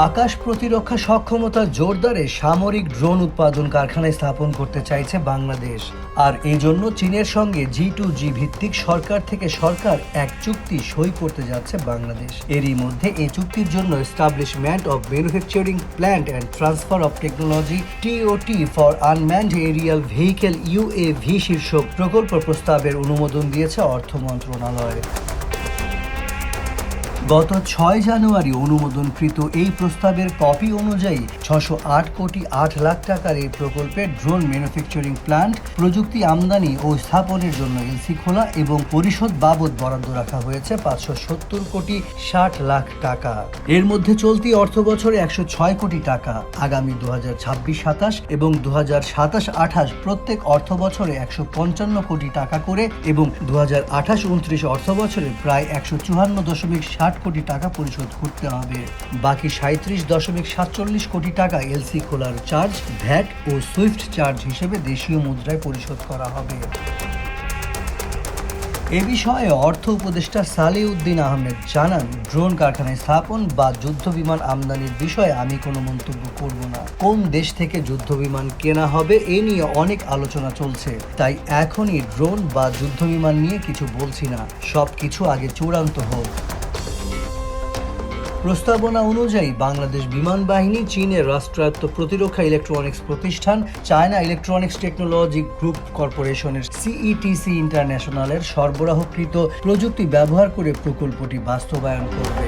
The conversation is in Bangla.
আকাশ প্রতিরক্ষা সক্ষমতা জোরদারে সামরিক ড্রোন উৎপাদন কারখানা স্থাপন করতে চাইছে বাংলাদেশ। আর এই জন্য চীনের সঙ্গে জি টু জি ভিত্তিক সরকার থেকে সরকার এক চুক্তি সই করতে যাচ্ছে বাংলাদেশ। এরই মধ্যে এই চুক্তির জন্য establishment of manufacturing plant and transfer of technology TOT for unmanned aerial vehicle UAV শীর্ষক প্রকল্প প্রস্তাবের অনুমোদন দিয়েছে অর্থ মন্ত্রণালয়। গত ছয় জানুয়ারি অনুমোদনকৃত এই প্রস্তাবের কপি অনুযায়ী ছশো আট কোটি আট লাখ টাকার এই প্রকল্পে ড্রোন ম্যানুফ্যাকচারিং প্ল্যান্ট প্রযুক্তি আমদানি ও স্থাপনের জন্য এলসি খোলা এবং পরিশোধ বাবদ বরাদ্দ রাখা হয়েছে পাঁচশো সত্তর কোটি ষাট লাখ টাকা। এর মধ্যে চলতি অর্থ বছরে একশো ছয় কোটি টাকা, আগামী দু হাজার ছাব্বিশ সাতাশ এবং দু হাজার সাতাশ আঠাশ প্রত্যেক অর্থ বছরে একশো পঞ্চান্ন কোটি টাকা করে এবং দু হাজার আঠাশ উনত্রিশ অর্থ বছরে প্রায় একশো চুয়ান্ন দশমিক ষাট কোটি টাকা পরিশোধ করতে হবে। বাকি সাঁত্রিশ দশমিক সাতচল্লিশ কোটি টাকা এলসি খোলার চার্জ, ভ্যাট ও সুইফট চার্জ হিসেবে দেশীয় মুদ্রায় পরিশোধ করা হবে। এ বিষয়ে অর্থ উপদেষ্টা সালিউদ্দিন আহমেদ জানান, ড্রোন কারখানায় স্থাপন বা যুদ্ধ বিমান আমদানির বিষয়ে আমি কোনো মন্তব্য করব না। কোন দেশ থেকে যুদ্ধ বিমান কেনা হবে এ নিয়ে অনেক আলোচনা চলছে। তাই এখনই ড্রোন বা যুদ্ধ বিমান নিয়ে কিছু বলছি না। সব কিছু আগে চূড়ান্ত হোক। প্রস্তাবনা অনুযায়ী বাংলাদেশ বিমান বাহিনী চীনের রাষ্ট্রায়ত্ত প্রতিরক্ষা ইলেকট্রনিক্স প্রতিষ্ঠান, চায়না ইলেকট্রনিক্স টেকনোলজি গ্রুপ কর্পোরেশনের সিইটিসি ইন্টারন্যাশনালের সরবরাহকৃত প্রযুক্তি ব্যবহার করে প্রকল্পটি বাস্তবায়ন করবে।